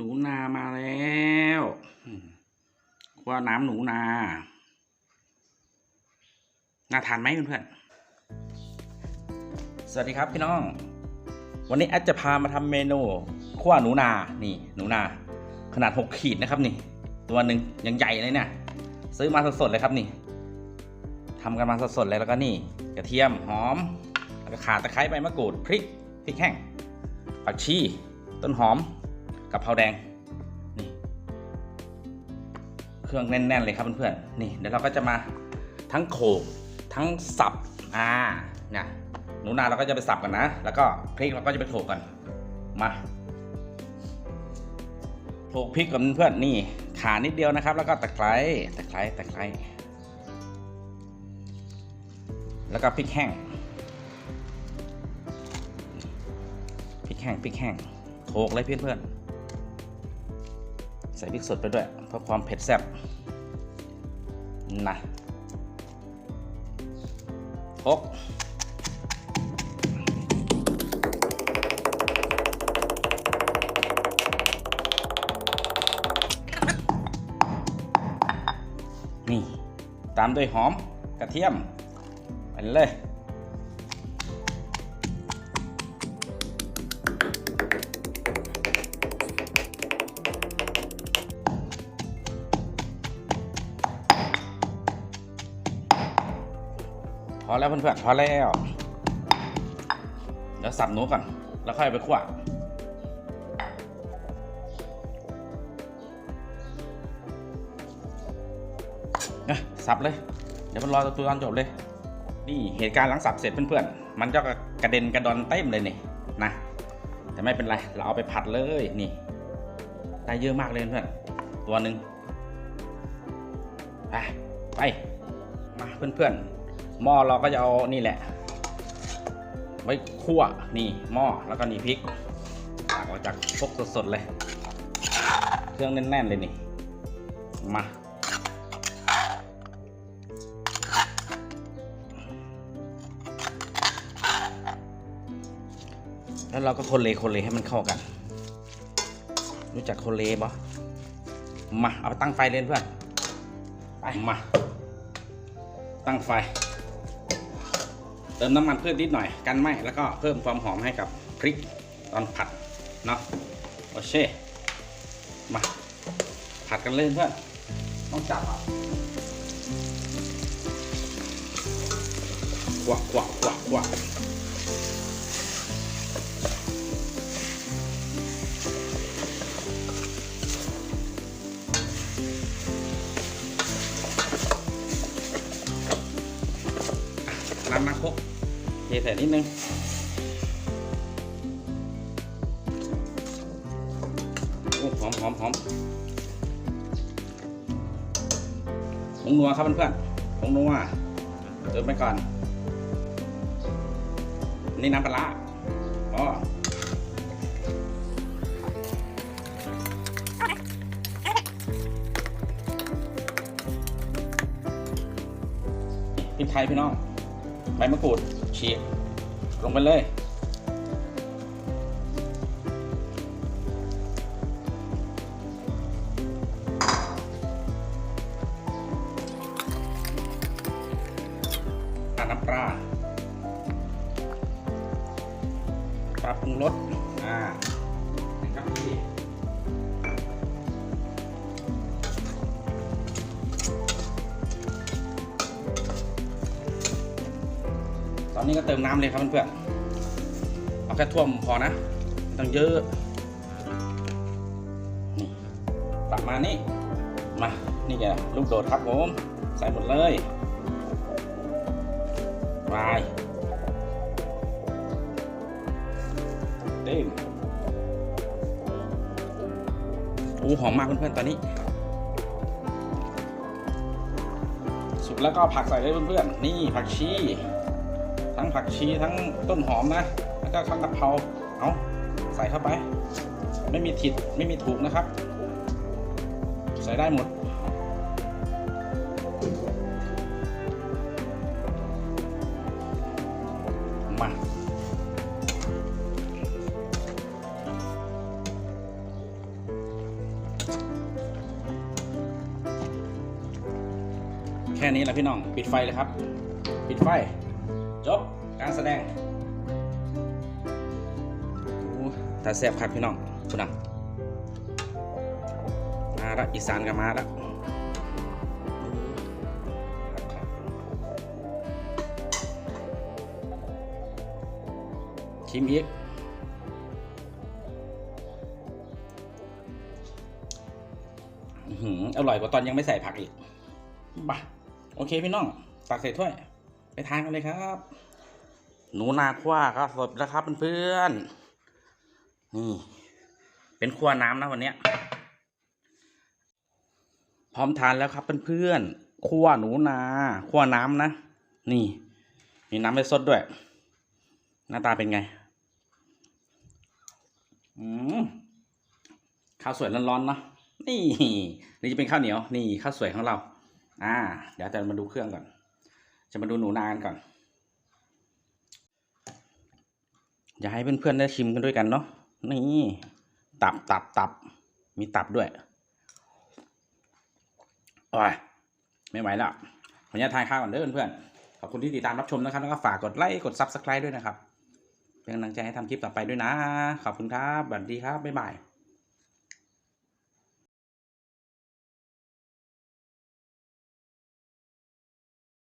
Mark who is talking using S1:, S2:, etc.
S1: หนูนามาแล้วอืมว่าน้ำหนูนา น่าทานไหมเพื่อนๆสวัสดีครับพี่น้อง วันนี้แอดจะพามาทำเมนูขั้วหนูนา นี่ หนูนา ขนาด 6 ขีดนะครับนี่ ตัวหนึ่งยังใหญ่เลยเนี่ย ซื้อมาสดๆเลยครับนี่ทำกันมาสดๆเลยแล้วก็นี่ กระเทียมหอมแล้วก็ข่าตะไคร้ใบมะกรูดพริกพริกแห้งผักชีต้นหอม กับเผาแดงนี่เครื่องแน่น ๆ เลยครับเพื่อนๆนี่เดี๋ยวเราก็จะมาทั้งโขกทั้งสับอ่าเนี่ยหนูนาเราก็จะไปสับกันนะ แล้วก็พริกเราก็จะไปโขกกันมาโขกพริกกับเพื่อนๆนี่ขานิดเดียวนะครับ แล้วก็ตะไคร้ตะไคร้ตะไคร้แล้วก็พริกแห้งพริกแห้งพริกแห้งโขกเลยเพื่อนๆ ใส่พริกสดไปด้วยเพื่อความเผ็ดแซ่บนะโขลกนี่ ตามด้วยหอมกระเทียมไปเลย แล้วเพื่อนๆพอแล้วเดี๋ยวสับหนูก่อน แล้วค่อยไปคั่วนะสับเลย เดี๋ยวมันรอตัวตอนจบเลย นี่เหตุการณ์หลังสับเสร็จเพื่อนๆ มันก็กระเด็นกระดอนเต็มเลยนี่นะ แต่ไม่เป็นไร เราเอาไปผัดเลยนี่ ได้เยอะมากเลยเพื่อนตัวหนึ่งไปไปมาเพื่อนๆ หม้อเราก็จะเอานี่แหละ ไว้คั่วนี่หม้อแล้วก็นี่พริกตักออกจากพกสดๆเลย เครื่องแน่นๆเลยนี่ มาแล้วเราก็คนเลคนเลให้มันเข้ากัน รู้จักคนเลปะมา เอาไปตั้งไฟเลยเพื่อน ไป มา ตั้งไฟ เติมน้ำมันพืชนิดหน่อยกันไหมแล้วก็เพิ่มความหอมให้กับพริกตอนผัดเนาะโอเคมาผัดกันเลยเพื่อนต้องจับอะกวักกวักกวักกวัก น้ำมาคกเทใส่นิดนึงโอ้หอมหอมหอมผงนัวครับเพื่อนๆผงนัวเติมไปก่อน นี่น้ำปลาร้าอ๋อพริกไทยพี่น้อง ใบมะกรูดฉีกลงไปเลยอาน้ำปลาปลาปรุงรสอ่า ตอนนี้ก็เติมน้ำเลยครับเพื่อนๆเอาแค่ท่วมพอนะไม่ต้องเยอะนี่ประมาณนี้มานี่แกลูกโดดครับผมใส่หมดเลยวายเด้งอู้หอมมากเพื่อนๆตอนนี้ สุกแล้วก็ผักใส่เลยเพื่อนๆนี่ผักชี ทั้งผักชีทั้งต้นหอมนะ แล้วก็ข้าวกะเพราเอาใส่เข้าไป ไม่มีผิดไม่มีถูกนะครับ ใส่ได้หมดมาแค่นี้แหละพี่น้อง ปิดไฟเลยครับ ปิดไฟ จบการแสดงโอ้แต่แซ่บครับพี่น้องคุณนังมาแล้วอีสานก็มาแล้วครับชิมอีกอื้อหืออร่อยกว่าตอนยังไม่ใส่ผักอีกบ่ะโอเคพี่น้องตักใส่ถ้วย ไปทานกันเลยครับ หนูนาคว้าครับสดแล้วครับเพื่อนๆนี่ เป็นครัวน้ำนะวันเนี้ยพร้อมทานแล้วครับเพื่อนๆครัวหนูนาครัวน้ำนะ นี่ มีน้ำให้สดด้วย หน้าตาเป็นไง อืมข้าวสวยร้อนๆเนาะนี่ นี่จะเป็นข้าวเหนียว นี่ข้าวสวยของเรา อ่า เดี๋ยวจะมาดูเครื่องก่อน จะมาดูหนูนากันก่อนอยากให้เพื่อนๆได้ชิมกันด้วยกันเนาะนี่ตับตับตับมีตับด้วยโอ้ยไม่ไหวแล้วขออนุญาตทานข้าวก่อนเด้อเพื่อนๆขอบคุณที่ติดตามรับชมนะครับ แล้วก็ฝากกดไลค์กด Subscribe ด้วยนะครับเป็นกำลังใจให้ทำคลิปต่อไปด้วยนะ ขอบคุณครับสวัสดีครับบ๊ายบาย